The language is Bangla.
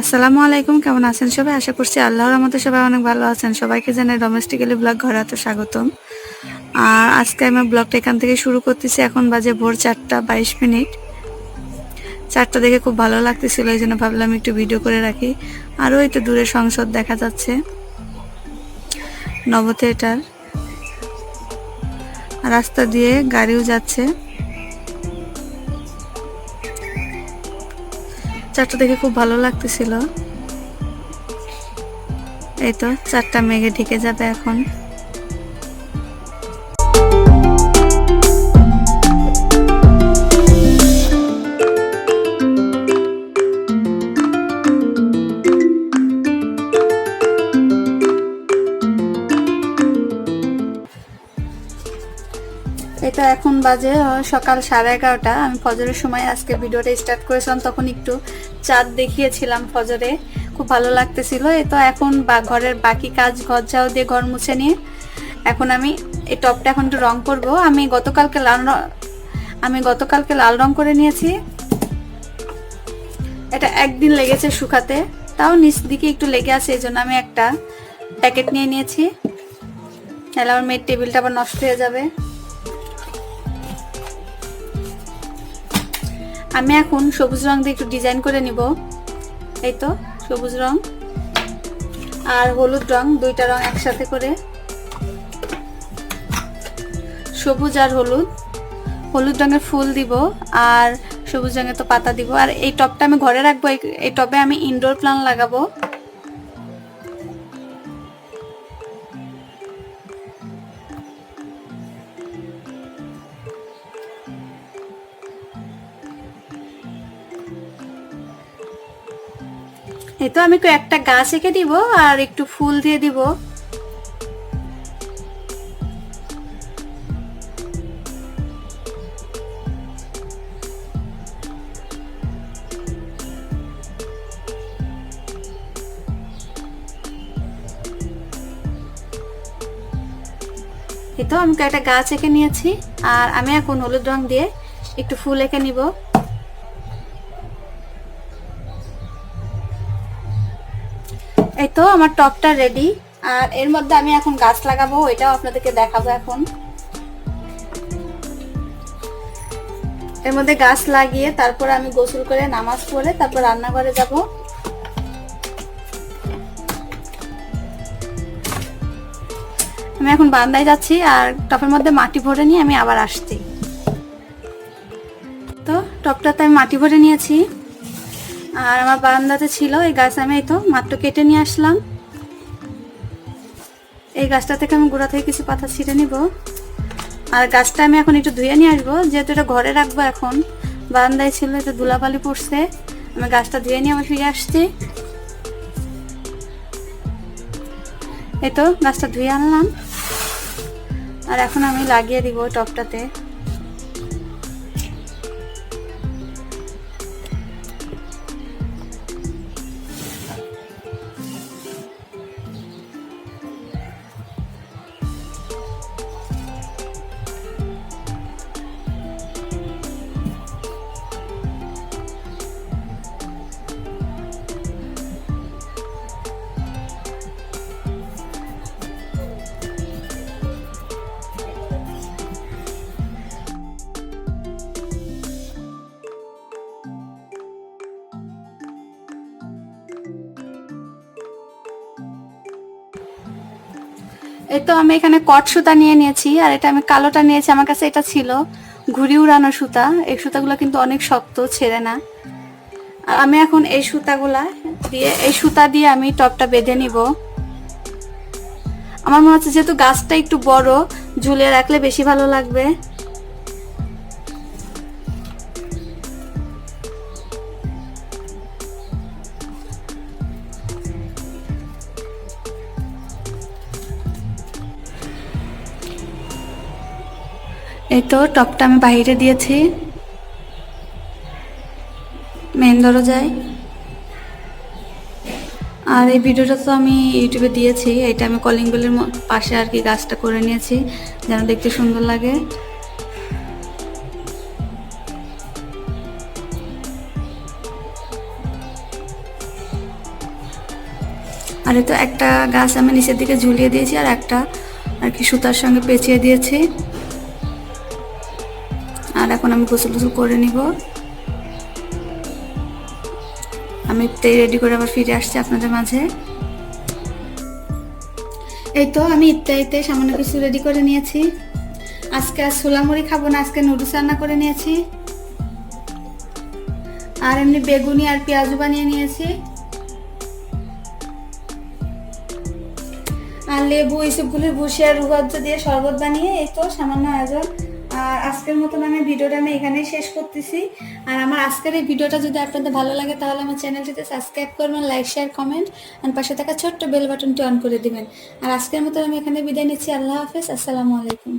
আসসালামু আলাইকুম, কেমন আছেন সবাই? আশা করছি আল্লাহর রহমতে সবাই অনেক ভালো আছেন। সবাইকে জানাই ডোমেস্টিক্যালি ব্লগ ঘরে তো স্বাগতম। আর আজকে আমি ব্লগটা এখান থেকে শুরু করতেছি। এখন বাজে ভোর চারটা বাইশ মিনিট। চারটা দেখে খুব ভালো লাগতেছিল, এই জন্য ভাবলাম একটু ভিডিও করে রাখি। আরও একটু দূরে সংসদ দেখা যাচ্ছে। নব থিয়েটার রাস্তা দিয়ে গাড়িও যাচ্ছে। চারটা দেখে খুব ভালো লাগতেছিল। এই তো চারটা মেঘে ঢেকে যাবে এখন। এটা এখন বাজে সকাল সাড়ে এগারোটা। আমি ফজরের সময় আজকে ভিডিওটা স্টার্ট করেছিলাম, তখন একটু চাঁদ দেখিয়েছিলাম ফজরে। খুব ভালো লাগতেছিল। এ তো এখন বা, ঘরের বাকি কাজ, ঘর ঝাও দিয়ে ঘর মুছে নিয়ে এখন আমি এই টপটা এখন একটু রং করব। আমি গতকালকে লাল আমি গতকালকে লাল রং করে নিয়েছি। এটা একদিন লেগেছে শুকাতে, তাও নিচ দিকে একটু লেগে আছে, এই জন্য আমি একটা প্যাকেট নিয়ে নিয়েছি। তাহলে আমার মেয়ের টেবিলটা আবার নষ্ট হয়ে যাবে। আমি এখন সবুজ রং দিয়ে একটু ডিজাইন করে নিব। এই তো, সবুজ রং আর হলুদ রং, দুইটা রং একসাথে করে। সবুজ আর হলুদ। হলুদ রঙের ফুল দিব আর সবুজ রঙের তো পাতা দিব। আর এই টপটা আমি ঘরে রাখব, এই- টপে আমি ইনডোর প্লান্ট লাগাবো। এই তো আমি একটা গাছ এঁকে দিব আর একটু ফুল দিয়ে দিব। এই তো আমি একটা গাছ এঁকে নিয়েছি আর আমি এখন হলুদ রং দিয়ে একটু ফুল এঁকে নিব। তো আমার টপটা রেডি আর এর মধ্যে আমি এখন গাছ লাগাবো এটাও আপনাদেরকে দেখাবো এখন। এর মধ্যে গাছ লাগিয়ে তারপর আমি গোসল করে নামাজ পড়ে তারপর রান্নাঘরে যাব। আমি এখন বান্দায় যাচ্ছি আর টপের মধ্যে মাটি ভরে নিয়ে আমি আবার আসছি। তো টপটাতে আমি মাটি ভরে নিয়েছি। আর আমার বারান্দাতে ছিল এই গাছ আমি এই তো মাত্র কেটে নিয়ে আসলাম। এই গাছটা থেকে আমি গোড়া থেকে কিছু পাতা ছিঁড়ে নিব। আর গাছটা আমি এখন একটু ধুয়ে নিয়ে আসব, যেহেতু এটা ঘরে রাখব এখন। বারান্দায় ছিল এটা ধুলাবালি পড়ছে, আমি গাছটা ধুয়ে নিয়ে আমি ফিরে আসছি। এই তো গাছটা ধুয়ে আনলাম। আর এখন আমি লাগিয়ে দিব টপটাতে। এই তো আমি এখানে কট সুতা নিয়ে নিয়েছি, আর এটা আমি কালোটা নিয়েছি, আমার কাছে এটা ছিল। ঘুরি উড়ানো সুতা, এই সুতাগুলো কিন্তু অনেক শক্ত, ছেড়ে না। আর আমি এখন এই সুতাগুলা দিয়ে, এই সুতা দিয়ে আমি টপটা বেঁধে নিব। আমার মনে হচ্ছে যেহেতু গাছটা একটু বড়, ঝুলিয়ে রাখলে বেশি ভালো লাগবে। এই তো, টপটা আমি বাইরে দিয়েছি। মেন দরজায়। আর এই ভিডিওটা তো আমি ইউটিউবে দিয়েছি, এটা আমি কলিং বেলের পাশে আর কি গাছটা করে নিয়েছি, যেন দেখতে সুন্দর লাগে। আর তো একটা গাছ আমি নিচের দিকে ঝুলিয়ে দিয়েছি, আর একটা আর কি সুতার সঙ্গে পেঁচিয়ে দিয়েছি। আর এখন আমি গোসল গোসল করে নিব। আমি ইফতারি রেডি করে আবার ফিরে আসছি আপনাদের মাঝে। এই তো আমি ইত্যাদিতে সামান্য কিছু রেডি করে নিয়েছি। আজকে আর সোলামুড়ি খাব না, আজকে নুডলস রান্না করে নিয়েছি। আর এমনি বেগুনি আর পেঁয়াজু বানিয়ে নিয়েছি। আর লেবু, এইসবগুলো বসে আর রুগজ্জ দিয়ে শরবত বানিয়ে এই তো সামান্য আয়োজন। আর আজকের মতন আমি ভিডিওটা আমি এখানেই শেষ করতেছি। আর আমার আজকের এই ভিডিওটা যদি আপনাদের ভালো লাগে, তাহলে আমার চ্যানেলটিতে সাবস্ক্রাইব করবেন লাইক শেয়ার কমেন্ট আর পাশে থাকা ছোট্ট বেল বাটনটি অন করে দিবেন। আর আজকের মতন আমি এখানে বিদায় নিচ্ছি। আল্লাহ হাফেজ। আসসালামু আলাইকুম।